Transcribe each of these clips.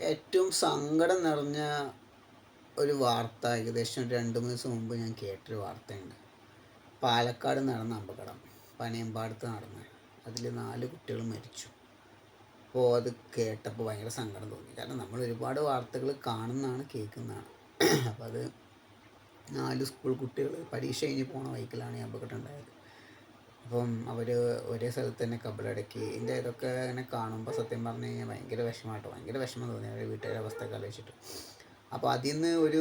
ഏറ്റവും സങ്കടം നിറഞ്ഞ ഒരു വാർത്ത ഏകദേശം രണ്ട് മൂന്ന് ദിവസം മുമ്പ് ഞാൻ കേട്ടൊരു വാർത്തയുണ്ട്. പാലക്കാട് നടന്ന അപകടം പനയമ്പാടത്ത് നടന്ന. അതിൽ നാല് കുട്ടികൾ മരിച്ചു. അപ്പോൾ അത് കേട്ടപ്പോൾ ഭയങ്കര സങ്കടം തോന്നി. കാരണം നമ്മൾ ഒരുപാട് വാർത്തകൾ കാണുന്നതാണ് കേൾക്കുന്നതാണ്. അപ്പോൾ അത് നാല് സ്കൂൾ കുട്ടികൾ പരീക്ഷ കഴിഞ്ഞ് പോണ വൈക്കിലാണ് ഈ അപകടം ഉണ്ടായത്. അപ്പം അവർ ഒരേ സ്ഥലത്ത് തന്നെ കബളടക്കി ഇതിന്റെ ഇതൊക്കെ ഇങ്ങനെ കാണുമ്പോൾ സത്യം പറഞ്ഞു കഴിഞ്ഞാൽ ഭയങ്കര വിഷമമായിട്ടോ ഭയങ്കര വിഷമം തോന്നി അവരുടെ വീട്ടുകാരുടെ അവസ്ഥയൊക്കെ ആലോചിച്ചിട്ട്. അപ്പോൾ അതിൽ നിന്ന് ഒരു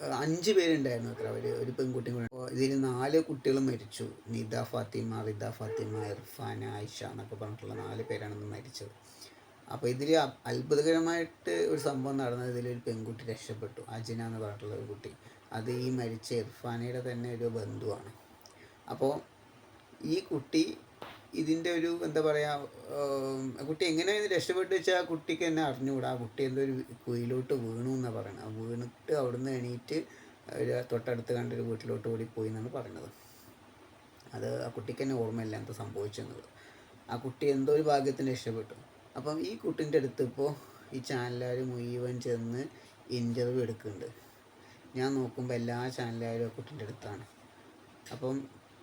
അഞ്ച് പേരുണ്ടായിരുന്നു അത്ര. അവർ ഒരു പെൺകുട്ടിയും കൂടെ. ഇതിൽ നാല് കുട്ടികൾ മരിച്ചു. നിദ ഫാത്തിമ റിദ ഫാത്തിമ ഇർഫാൻ ആയിഷ എന്നൊക്കെ പറഞ്ഞിട്ടുള്ള നാല് പേരാണ് മരിച്ചത്. അപ്പോൾ ഇതിൽ അത്ഭുതകരമായിട്ട് ഒരു സംഭവം നടന്നത് ഇതിലൊരു പെൺകുട്ടി രക്ഷപ്പെട്ടു. അജിന എന്ന് പറഞ്ഞിട്ടുള്ള ഒരു കുട്ടി. അത് ഈ മരിച്ച ഇർഫാനയുടെ തന്നെ ഒരു ബന്ധുവാണ്. അപ്പോൾ ഈ കുട്ടി ഇതിന്റെ ഒരു എന്താ പറയുക കുട്ടി എങ്ങനെ ഇത് രക്ഷപ്പെട്ടു വെച്ചാൽ ആ കുട്ടിക്ക് തന്നെ അറിഞ്ഞുകൂടാ? ആ കുട്ടി എന്തോ ഒരു കുയിലോട്ട് വീണു എന്നാണ് പറയുന്നത് ആ വീണിട്ട് അവിടുന്ന് എണീറ്റ് ഒരു തൊട്ടടുത്ത് കണ്ടൊരു വീട്ടിലോട്ട് ഓടി പോയി എന്നാണ് പറയുന്നത് അത് ആ കുട്ടിക്ക് തന്നെ ഓർമ്മയില്ല എന്താ സംഭവിച്ചെന്നുള്ളത് ആ കുട്ടി എന്തോ ഒരു ഭാഗ്യത്തിന് രക്ഷപ്പെട്ടു. അപ്പം ഈ കുട്ടീന്റെ അടുത്ത് ഇപ്പോൾ ഈ ചാനലുകാർ മുഴുവൻ ചെന്ന് ഇന്റർവ്യൂ എടുക്കുന്നുണ്ട്. ഞാൻ നോക്കുമ്പോൾ എല്ലാ ചാനലുകാരും ആ കുട്ടീന്റെ അടുത്താണ്. അപ്പം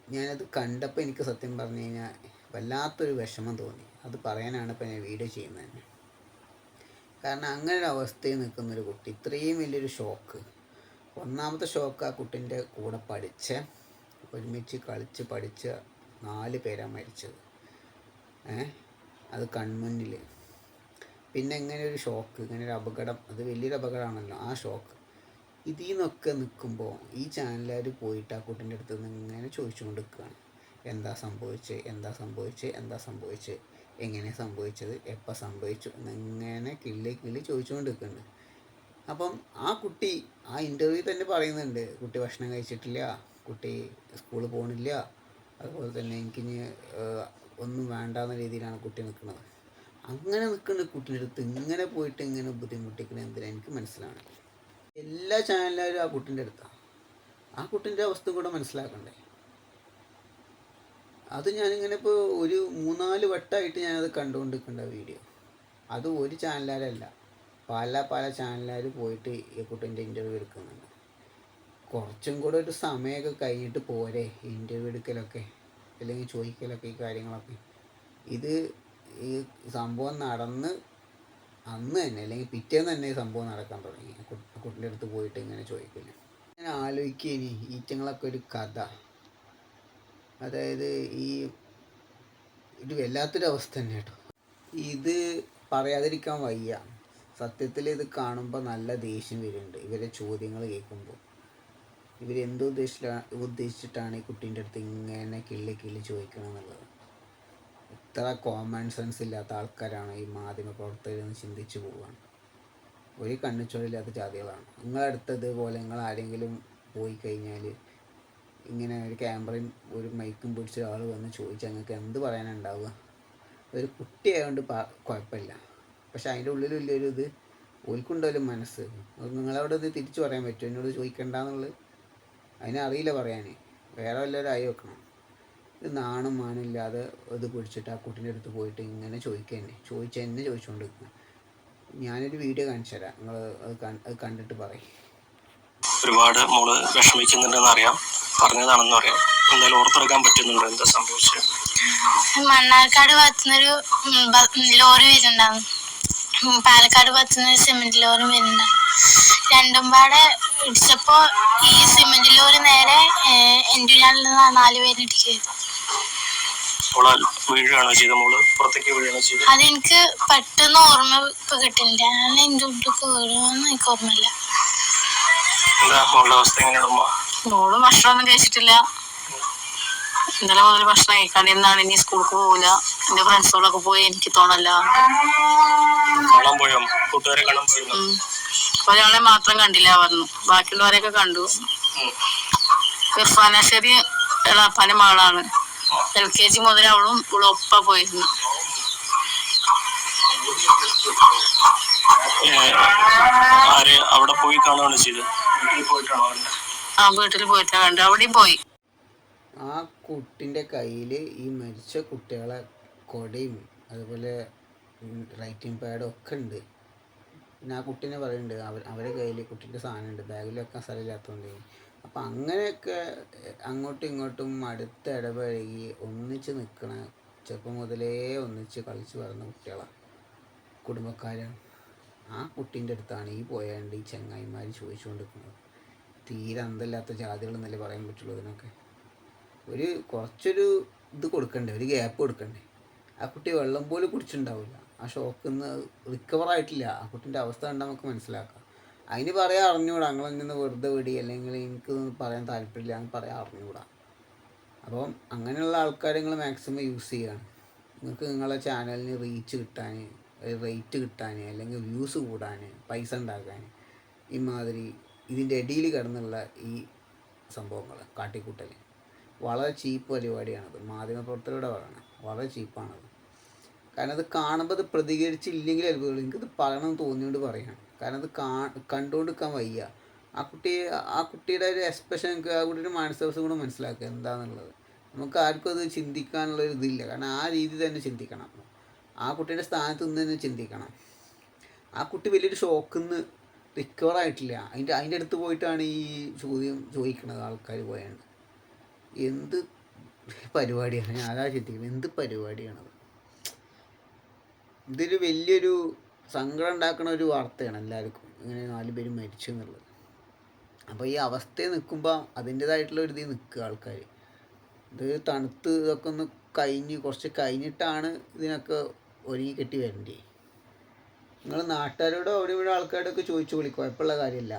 ഞാനത് കണ്ടപ്പോൾ എനിക്ക് സത്യം പറഞ്ഞു കഴിഞ്ഞാൽ വല്ലാത്തൊരു വിഷമം തോന്നി. അത് പറയാനാണ് ഇപ്പം ഞാൻ വീഡിയോ ചെയ്യുന്നത് തന്നെ കാരണം അങ്ങനെ ഒരു അവസ്ഥയിൽ നിൽക്കുന്നൊരു കുട്ടി ഇത്രയും വലിയൊരു ഷോക്ക് ഒന്നാമത്തെ ഷോക്ക് ആ കുട്ടീന്റെ കൂടെ പഠിച്ച് ഒരുമിച്ച് കളിച്ച് പഠിച്ച നാല് പേരാണ് മരിച്ചത്. ഏ? അത് കൺമുന്നിൽ പിന്നെ ഇങ്ങനെ ഒരു ഷോക്ക് ഇങ്ങനെ ഒരു അപകടം അത് വലിയൊരു അപകടമാണല്ലോ ആ ഷോക്ക് ഇതിൽ നിന്നൊക്കെ നിൽക്കുമ്പോൾ ഈ ചാനലുകാർ പോയിട്ട് ആ കുട്ടീന്റെ അടുത്ത് നിന്ന് ഇങ്ങനെ ചോദിച്ചുകൊണ്ട് നിൽക്കുകയാണ് എന്താ സംഭവിച്ചത് എന്താ സംഭവിച്ചത് എന്താ സംഭവിച്ചത് എങ്ങനെ സംഭവിച്ചത്? എപ്പോൾ സംഭവിച്ചു? എന്നിങ്ങനെ കിള്ളി കിള്ളി ചോദിച്ചുകൊണ്ട് നിൽക്കുന്നുണ്ട് അപ്പം ആ കുട്ടി ആ ഇന്റർവ്യൂ തന്നെ പറയുന്നുണ്ട്. കുട്ടി ഭക്ഷണം കഴിച്ചിട്ടില്ല. കുട്ടി സ്കൂളിൽ പോകണില്ല അതുപോലെ തന്നെ എനിക്കിനി ഒന്നും വേണ്ടാന്ന രീതിയിലാണ് കുട്ടി നിൽക്കുന്നത്. അങ്ങനെ നിൽക്കുന്ന കുട്ടീന്റെ അടുത്ത് ഇങ്ങനെ പോയിട്ട് ഇങ്ങനെ ബുദ്ധിമുട്ടിക്കണത് എന്തിനാണ് എനിക്ക് മനസ്സിലാണ് എല്ലാ ചാനലുകാരും ആ കുട്ടിന്റെ അടുത്താണ് ആ കുട്ടിന്റെ അവസ്ഥ കൂടെ മനസ്സിലാക്കണ്ടേ? അത് ഞാനിങ്ങനെ ഇപ്പോൾ ഒരു മൂന്നാൽ വട്ടമായിട്ട് ഞാനത് കണ്ടുകൊണ്ടിരിക്കേണ്ട വീഡിയോ. അത് ഒരു ചാനലുകാരല്ല പല പല ചാനലുകാർ പോയിട്ട് ഈ കുട്ടീന്റെ ഇന്റർവ്യൂ എടുക്കുന്നുണ്ട്. കുറച്ചും കൂടെ ഒരു സമയമൊക്കെ കഴിഞ്ഞിട്ട് പോരെ ഇന്റർവ്യൂ എടുക്കലൊക്കെ അല്ലെങ്കിൽ ചോദിക്കലൊക്കെ ഈ കാര്യങ്ങളൊക്കെ. ഇത് ഈ സംഭവം നടന്ന് അന്ന് തന്നെ അല്ലെങ്കിൽ പിറ്റേന്ന് തന്നെ ഈ സംഭവം നടക്കാൻ തുടങ്ങി. ആ കു- കുട്ടിന്റെ അടുത്ത് പോയിട്ട് ഇങ്ങനെ ചോദിക്കില്ല ഞാൻ ആലോചിക്കേനി ഈറ്റങ്ങളൊക്കെ ഒരു കഥ. അതായത് ഈ ഒരു വല്ലാത്തൊരു അവസ്ഥ തന്നെ കേട്ടോ. ഇത് പറയാതിരിക്കാൻ വയ്യ. സത്യത്തിൽ ഇത് കാണുമ്പോൾ നല്ല ദേഷ്യം വരുന്നുണ്ട് ഇവരെ ചോദ്യങ്ങൾ കേൾക്കുമ്പോൾ ഇവരെന്തോ ഉദ്ദേശിച്ചിട്ടാണ് ഉദ്ദേശിച്ചിട്ടാണ് ഈ കുട്ടീന്റെ അടുത്ത് ഇങ്ങനെ കിള്ളി കിള്ളി ചോദിക്കണമെന്നുള്ളത് ഇത്ര കോമൺ സെൻസ് ഇല്ലാത്ത ആൾക്കാരാണ് ഈ മാധ്യമ പ്രവർത്തകരെന്ന് ചിന്തിച്ചു പോവുകയാണ് ഒരു കണ്ണിച്ചോടില്ലാത്ത ജാതികളാണ്. നിങ്ങളടുത്തതുപോലെ നിങ്ങൾ ആരെങ്കിലും പോയി കഴിഞ്ഞാൽ ഇങ്ങനെ ഒരു ക്യാമറയും ഒരു മൈക്കും പിടിച്ച ആൾ വന്ന് ചോദിച്ചാൽ നിങ്ങൾക്ക് എന്ത് പറയാനുണ്ടാവുക? ഒരു കുട്ടിയായതുകൊണ്ട് പ- കുഴപ്പമില്ല. പക്ഷെ അതിന്റെ ഉള്ളിൽ വലിയൊരു ഇത് ഓൽക്കുണ്ടല്ലോ മനസ്സ്. നിങ്ങളവിടെ ഇത് തിരിച്ചു പറയാൻ പറ്റുമോ? എന്നോട് ചോദിക്കണ്ടെന്നുള്ളത് അതിനറിയില്ല പറയാൻ വേറെ വല്ലവരും ആയി വെക്കണം ഇത് നാണും മാനില്ലാതെ ഇത് പിടിച്ചിട്ട് ആ കുട്ടീന്റെ അടുത്ത് പോയിട്ട് ഇങ്ങനെ ചോദിക്കുക തന്നെ ചോദിച്ചാൽ എന്നെ ചോദിച്ചുകൊണ്ട് നിൽക്കുക ഞാനൊരു വീഡിയോ കാണിച്ചു തരാം. നിങ്ങൾ അത് കണ്ടിട്ട് പറയും. ഒരുപാട് മോൾ വിഷമിക്കുന്നുണ്ടെന്ന് അറിയാം. പറഞ്ഞതാണെന്ന് അറിയാം. എന്തായാലും ഓർത്തെടുക്കാൻ പറ്റുന്നുണ്ടോ എന്താ സംഭവിച്ചത്. മണ്ണാർക്കാട് ഭാഗത്തുനിന്നൊരു ലോറി വരുന്നുണ്ടാവും. പാലക്കാട് ഭാഗത്തുനിന്ന് സിമെന്റ് ലോറി വരുന്നുണ്ടാവും. രണ്ടും പാടെ ഇടിച്ചപ്പോ ഈ സിമെന്റ് ലോറി നേരെ എന്റെ നിന്ന് നാല് പേര് ഇടിക്കുകയത് മോൾ വീഴുകയാണോ ചെയ്തത് മോൾ? പുറത്തേക്ക് വീഴുകയാണോ ചെയ്തത്? അതെനിക്ക് പെട്ടെന്ന് ഓർമ്മ ഇപ്പൊ കിട്ടില്ല ഞാൻ എന്റെ ഉള്ളിലേക്ക് വീഴുമെന്ന് എനിക്ക് ഓർമ്മയില്ല. എന്താ മോളുടെ അവസ്ഥ എങ്ങനെയാണ് ഉമ്മ? മോൾ ഭക്ഷണമൊന്നും കഴിച്ചിട്ടില്ല. ഇന്നലെ മുതൽ ഭക്ഷണം കഴിക്കാണ്ടിരുന്നാണ് ഇനി സ്കൂൾക്ക് പോകില്ല എന്റെ ഫ്രണ്ട്സുകളൊക്കെ പോയി എനിക്ക് തോന്നല്ല. കാണാൻ പോയോ? കൂട്ടുകാരെ കാണാൻ പോയോ? ഉം. ഒരാളെ മാത്രം കണ്ടില്ല പറഞ്ഞു. ബാക്കിയുള്ളവരെയൊക്കെ കണ്ടു. ഇർഫാനാശ്ശേരി എളാപ്പാന്റെ മകളാണ്. എൽ കെ ജി മുതൽ അവളും ഇവളും ഒപ്പ പോയിരുന്നു അവിടെ പോയി കാണുകയാണ് ചെയ്തത്? ആ വീട്ടിൽ പോയിട്ടാ കണ്ടു അവിടെയും പോയി. ആ കുട്ടിന്റെ കയ്യിൽ ഈ മരിച്ച കുട്ടികളെ കൊടയും അതുപോലെ റൈറ്റിംഗ് പാഡും ഒക്കെ ഉണ്ട്. പിന്നെ ആ കുട്ടീനെ പറയുന്നുണ്ട് അവർ അവരെ കയ്യിൽ കുട്ടീന്റെ സാധനമുണ്ട് ബാഗിൽ വെക്കാൻ സ്ഥലമില്ലാത്തതുകൊണ്ട്. അപ്പം അങ്ങനെയൊക്കെ അങ്ങോട്ടും ഇങ്ങോട്ടും അടുത്ത് ഇടപഴകി ഒന്നിച്ച് നിൽക്കണ ചെറുപ്പം മുതലേ ഒന്നിച്ച് കളിച്ച് വരുന്ന കുട്ടികളാണ് കുടുംബക്കാരാണ് ആ കുട്ടീന്റെ അടുത്താണ് ഈ പോയാണ്ട് ഈ ചങ്ങായിമാർ ചോദിച്ചുകൊണ്ടിരിക്കുന്നത് തീരെ അന്തല്ലാത്ത ജാതികൾ എന്നല്ലേ പറയാൻ പറ്റുള്ളൂ ഇതിനൊക്കെ. ഒരു കുറച്ചൊരു ഇത് കൊടുക്കണ്ടേ? ഒരു ഗ്യാപ്പ് കൊടുക്കണ്ടേ? ആ കുട്ടി വെള്ളം പോലും കുടിച്ചിട്ടുണ്ടാവില്ല. ആ ഷോക്കിൽ നിന്ന് റിക്കവർ ആയിട്ടില്ല. ആ കുട്ടീന്റെ അവസ്ഥ കണ്ടാൽ നമുക്ക് മനസ്സിലാക്കാം. അതിന് പറയാൻ അറിഞ്ഞുകൂടാ നിങ്ങൾ നിങ്ങളെന്നെ വെറുതെ വിടി. അല്ലെങ്കിൽ എനിക്ക് പറയാൻ താല്പര്യമില്ല. എന്ന് പറയാൻ അറിഞ്ഞുകൂടാ അപ്പം അങ്ങനെയുള്ള ആൾക്കാരെ നിങ്ങൾ മാക്സിമം യൂസ് ചെയ്യുകയാണ് നിങ്ങൾക്ക് നിങ്ങളെ ചാനലിന് റീച്ച് കിട്ടാൻ റേറ്റ് കിട്ടാൻ അല്ലെങ്കിൽ വ്യൂസ് കൂടാൻ പൈസ ഉണ്ടാക്കാൻ ഇമാതിരി ഇതിന്റെ ഇടയിൽ കിടന്നുള്ള ഈ സംഭവങ്ങൾ കാട്ടിക്കൂട്ടൽ വളരെ ചീപ്പ് പരിപാടിയാണത്. മാധ്യമപ്രവർത്തകരുടെ പറയണം വളരെ ചീപ്പാണത് കാരണം അത് കാണുമ്പോൾ അത് പ്രതികരിച്ചില്ലെങ്കിൽ അത് എനിക്കത് പറയണമെന്ന് തോന്നിയോണ്ട് പറയാണ്. കാരണം അത് കാ കണ്ടുകൊണ്ടിരിക്കാൻ വയ്യ. ആ കുട്ടി ആ കുട്ടിയുടെ ഒരു എക്സ്പ്രഷൻ ആ കുട്ടിയുടെ മാനസികാവസ്ഥ കൂടെ മനസ്സിലാക്കുക എന്താണെന്നുള്ളത് നമുക്ക് ആർക്കും അത് ചിന്തിക്കാനുള്ള ഒരു ഇതില്ല. കാരണം ആ രീതി തന്നെ ചിന്തിക്കണം. ആ കുട്ടിയുടെ സ്ഥാനത്ത് നിന്ന് തന്നെ ചിന്തിക്കണം. ആ കുട്ടി വലിയൊരു ഷോക്കിൽ നിന്ന് റിക്കവർ ആയിട്ടില്ല. അതിന്റെ അതിന്റെ അടുത്ത് പോയിട്ടാണ് ഈ ചോദ്യം ചോദിക്കുന്നത് ആൾക്കാർ പോയാണ്ട് എന്ത് പരിപാടിയാണ്? ഞാൻ അതാ ചിന്തിക്കുന്നത്. എന്ത് പരിപാടിയാണത്? ഇതൊരു വലിയൊരു സങ്കടം ഉണ്ടാക്കുന്ന ഒരു വാർത്തയാണ് എല്ലാവർക്കും. ഇങ്ങനെ നാല് പേര് മരിച്ചു എന്നുള്ളത്. അപ്പോൾ ഈ അവസ്ഥയിൽ നിൽക്കുമ്പോൾ അതിന്റേതായിട്ടുള്ള ഒരു ഇതിൽ നിൽക്കുക ആൾക്കാർ. ഇത് തണുത്ത് ഇതൊക്കെ ഒന്ന് കഴിഞ്ഞ് കുറച്ച് കഴിഞ്ഞിട്ടാണ് ഇതിനൊക്കെ ഒരുങ്ങി കെട്ടി വരണ്ടേ. നിങ്ങൾ നാട്ടുകാരോടോ അവിടെ ഇവിടെ ആൾക്കാരോടൊക്കെ ചോദിച്ചു വിളിക്കുക കുഴപ്പമുള്ള കാര്യമില്ല.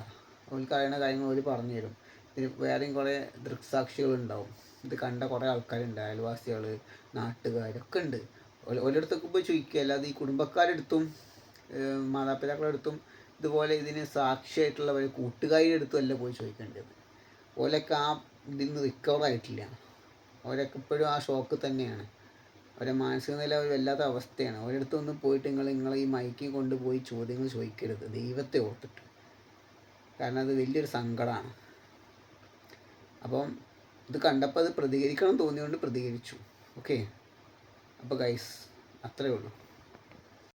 അവർക്ക് അറിയണ കാര്യങ്ങൾ അവർ പറഞ്ഞു തരും. ഇതിന് വേറെയും കുറേ ദൃക്സാക്ഷികളുണ്ടാവും ഇത് കണ്ട കുറേ ആൾക്കാരുണ്ട് അയൽവാസികൾ നാട്ടുകാരൊക്കെ ഉണ്ട്. ഒരിടത്തൊക്കെ പോയി ചോദിക്കുക അല്ലാതെ ഈ കുടുംബക്കാരെടുത്തും ഏഹ് മാതാപിതാക്കളുടെ അടുത്തും ഇതുപോലെ ഇതിന് സാക്ഷിയായിട്ടുള്ളവർ കൂട്ടുകാരുടെ അടുത്തും അല്ല പോയി ചോദിക്കേണ്ടത്. ഓലൊക്കെ ആ ഇതിൽ നിന്ന് റിക്കവർ ആയിട്ടില്ല. അവരൊക്കെ ഇപ്പോഴും ആ ഷോക്ക് തന്നെയാണ്. അവരെ മാനസിക നില ഒരു വല്ലാത്ത അവസ്ഥയാണ്. അവരടുത്ത് ഒന്ന് പോയിട്ട് നിങ്ങൾ നിങ്ങൾ ഈ മൈക്കിൽ കൊണ്ടുപോയി ചോദ്യങ്ങൾ ചോദിക്കരുത്. ദൈവത്തെ ഓർത്തിട്ട്. കാരണം അത് വലിയൊരു സങ്കടമാണ് അപ്പം ഇത് കണ്ടപ്പോൾ അത് പ്രതികരിക്കണം തോന്നിയുകൊണ്ട് പ്രതികരിച്ചു. ഓക്കെ അപ്പോൾ ഗൈസ് അത്രയേ ഉള്ളൂ.